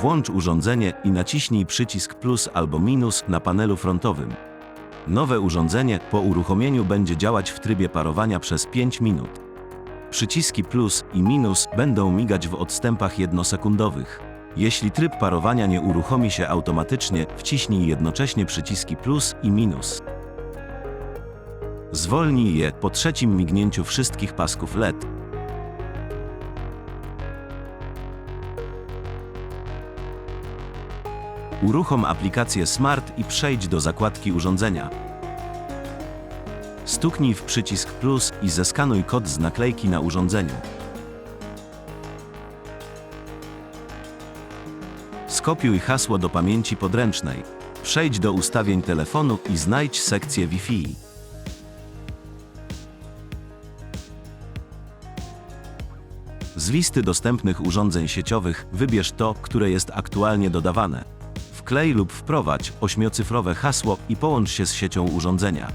Włącz urządzenie i naciśnij przycisk plus albo minus na panelu frontowym. Nowe urządzenie po uruchomieniu będzie działać w trybie parowania przez 5 minut. Przyciski plus i minus będą migać w odstępach jednosekundowych. Jeśli tryb parowania nie uruchomi się automatycznie, wciśnij jednocześnie przyciski plus i minus. Zwolnij je po trzecim mignięciu wszystkich pasków LED. Uruchom aplikację Smart i przejdź do zakładki urządzenia. Stuknij w przycisk plus i zeskanuj kod z naklejki na urządzeniu. Skopiuj hasło do pamięci podręcznej. Przejdź do ustawień telefonu i znajdź sekcję Wi-Fi. Z listy dostępnych urządzeń sieciowych wybierz to, które jest aktualnie dodawane. Wklej lub wprowadź ośmiocyfrowe hasło i połącz się z siecią urządzenia.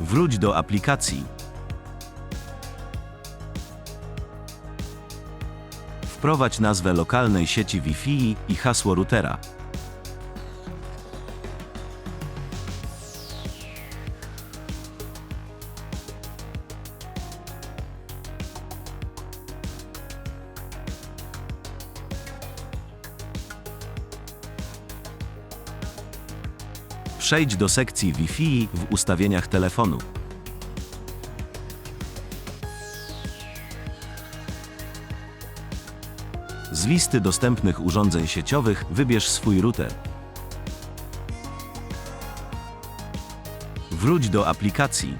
Wróć do aplikacji. Wprowadź nazwę lokalnej sieci Wi-Fi i hasło routera. Przejdź do sekcji Wi-Fi w ustawieniach telefonu. Z listy dostępnych urządzeń sieciowych wybierz swój router. Wróć do aplikacji.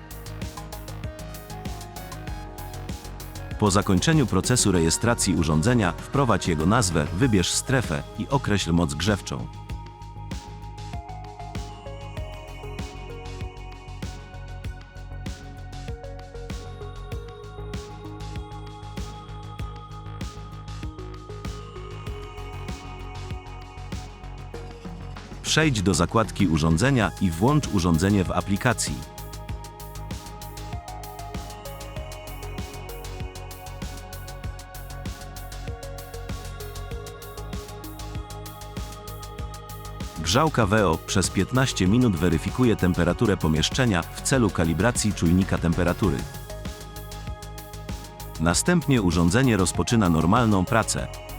Po zakończeniu procesu rejestracji urządzenia wprowadź jego nazwę, wybierz strefę i określ moc grzewczą. Przejdź do zakładki urządzenia i włącz urządzenie w aplikacji. Grzałka Veo przez 15 minut weryfikuje temperaturę pomieszczenia w celu kalibracji czujnika temperatury. Następnie urządzenie rozpoczyna normalną pracę.